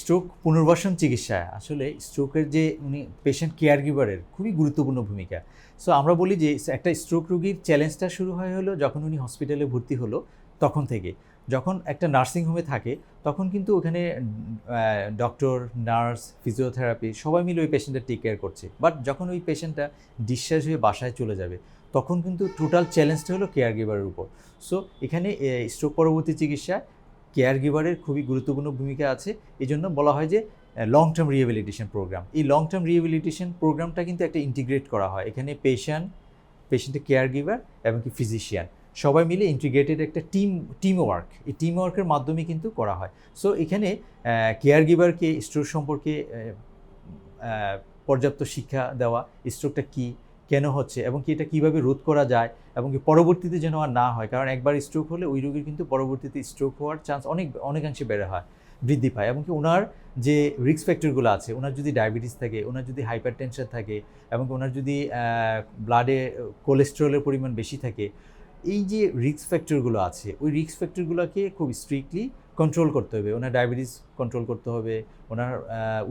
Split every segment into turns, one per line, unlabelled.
Stroke পুনর্বাসন চিকিৎসায় আসলে স্ট্রোকের যে উনি পেশেন্ট কেয়ার গিভারের খুবই গুরুত্বপূর্ণ ভূমিকা। সো আমরা বলি যে একটা স্ট্রোক রোগীর চ্যালেঞ্জটা শুরু হয় হলো যখন উনি হসপিটালে ভর্তি হলো তখন থেকে। যখন একটা নার্সিং হোমে থাকে, তখন কিন্তু ওখানে ডক্টর নার্স ফিজিওথেরাপি সবাই মিলে ওই পেশেন্টের টেক কেয়ার করছে। বাট যখন ওই পেশেন্টটা ডিসচার্জ হয়ে বাসায় চলে যাবে, তখন কিন্তু টোটাল চ্যালেঞ্জটা হলো কেয়ার গিভারের উপর। সো এখানে স্ট্রোক পরবর্তী চিকিৎসায় কেয়ার গিভারের খুবই গুরুত্বপূর্ণ ভূমিকা আছে। এই জন্য বলা হয় যে লং টার্ম রিহেবিলিটেশন প্রোগ্রাম এই লং টার্ম রিহেবিলিটেশন প্রোগ্রামটা কিন্তু একটা ইন্টিগ্রেট করা হয়। এখানে পেশেন্ট পেশেন্টের কেয়ার গিভার এবং কি ফিজিশিয়ান সবাই মিলে ইন্টিগ্রেটেড একটা টিম টিম ওয়ার্ক এই টিম ওয়ার্কের মাধ্যমে কিন্তু করা হয়। সো এখানে কেয়ার গিভারকে স্ট্রোক সম্পর্কে পর্যাপ্ত শিক্ষা দেওয়া স্ট্রোকটা কী? কেন হচ্ছে এবং কি এটা কীভাবে রোধ করা যায় এবং কি পরবর্তীতে যেন আর না হয়? কারণ একবার স্ট্রোক হলে ওই রোগীর কিন্তু পরবর্তীতে স্ট্রোক হওয়ার চান্স অনেক, অনেকাংশে বেড়ে হয়, বৃদ্ধি পায় এবং কি ওনার যে রিস্ক ফ্যাক্টরগুলো আছে ওনার যদি ডায়াবেটিস থাকে ওনার যদি হাইপার থাকে এবং ওনার যদি ব্লাডে কোলেস্ট্রলের পরিমাণ বেশি থাকে এই যে রিস্ক ফ্যাক্টরগুলো আছে, ওই রিস্ক ফ্যাক্টরগুলোকে খুব স্ট্রিক্টলি কন্ট্রোল করতে হবে। ওনার ডায়াবেটিস কন্ট্রোল করতে হবে, ওনার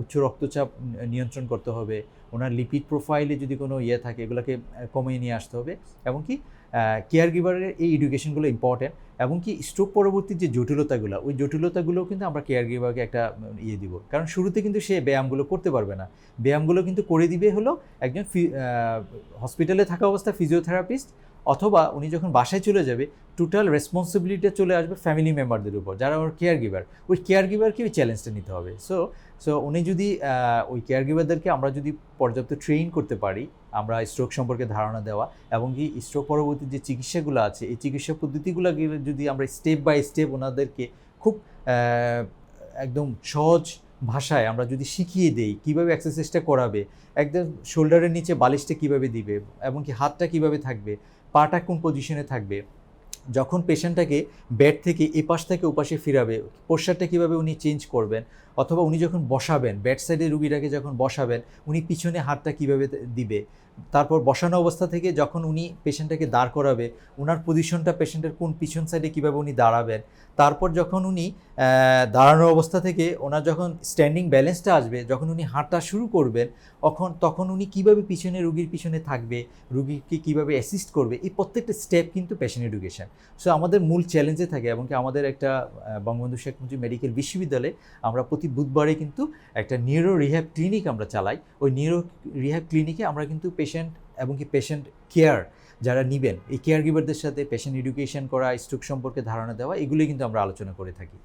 উচ্চ রক্তচাপ নিয়ন্ত্রণ করতে হবে, ওনার লিপিড প্রোফাইলে যদি কোনো ইয়ে থাকে, এগুলোকে কমিয়ে নিয়ে আসতে হবে। এবং কি কেয়ার গিভারের এই এডুকেশনগুলো ইম্পর্ট্যান্ট এবং কি স্ট্রোক পরবর্তী যে জটিলতাগুলো ওই জটিলতাগুলো কিন্তু আমরা কেয়ার গিভারকে একটা ইয়ে দিব। কারণ শুরুতে কিন্তু সে ব্যায়ামগুলো করতে পারবে না। ব্যায়ামগুলো কিন্তু করে দিবে হলো একজন হসপিটালে থাকা অবস্থা ফিজিওথেরাপিস্ট অথবা উনি যখন বাসায় চলে যাবে টোটাল রেসপন্সিবিলিটি চলে আসবে ফ্যামিলি মেম্বারদের উপর, যারা ওর কেয়ার গিভার ওই কেয়ার গিভারকে ওই চ্যালেঞ্জটা নিতে হবে। সো সো উনি যদি ওই কেয়ার গিভারদেরকে আমরা যদি পর্যাপ্ত ট্রেন করতে পারি, আমরা স্ট্রোক সম্পর্কে ধারণা দেওয়া এবং কি স্ট্রোক পরবর্তী যে চিকিৎসাগুলো আছে, এই চিকিৎসা পদ্ধতিগুলো যদি আমরা স্টেপ বাই স্টেপ ওনাদেরকে খুব একদম সহজ ভাষায় আমরা যদি শিখিয়ে দেই কীভাবে এক্সারসাইজটা করাবে, একদম শোল্ডারের নিচে বালিশটা কীভাবে দিবে এবং কি হাতটা কীভাবে থাকবে, পাটা কোন পজিশনে থাকবে, যখন পেশেন্টটাকে বেড থেকে এপাশ পাশ থেকে ওপাশে ফিরাবে পোশাকটা কীভাবে উনি চেঞ্জ করবেন অথবা উনি যখন বসাবেন বেড সাইডে রুগীটাকে যখন বসাবেন উনি পিছনে হাতটা কীভাবে দিবে? তারপর বসানো অবস্থা থেকে যখন উনি পেশেন্টটাকে দাঁড় করাবে ওনার পজিশনটা পেশেন্টের কোন পিছন সাইডে কীভাবে উনি দাঁড়াবেন? তারপর যখন উনি আহ, দাঁড়ানো অবস্থা থেকে ওনার যখন স্ট্যান্ডিং ব্যালেন্সটা আসবে যখন উনি হাঁটা শুরু করবেন তখন তখন উনি কীভাবে পিছনে রুগীর পিছনে থাকবে রুগীকে কীভাবে অ্যাসিস্ট করবে এই প্রত্যেকটা স্টেপ কিন্তু পেশেন্ট এডুকেশন সো আমাদের মূল চ্যালেঞ্জে থাকে এবং কি আমাদের একটা বঙ্গবন্ধু শেখ মুজিব মেডিকেল বিশ্ববিদ্যালয়ে আমরা প্রতি বুধবারে কিন্তু একটা নিউরো রিহ্যাব ক্লিনিক আমরা চালাই। ওই নিউরো রিহ্যাব ক্লিনিকে আমরা কিন্তু পেশেন্ট এবং কি পেশেন্ট কেয়ার যারা নেবেন, এই কেয়ার গিভারদের সাথে পেশেন্ট এডুকেশন করা স্ট্রোক সম্পর্কে ধারণা দেওয়া, এগুলোই কিন্তু আমরা আলোচনা করে থাকি।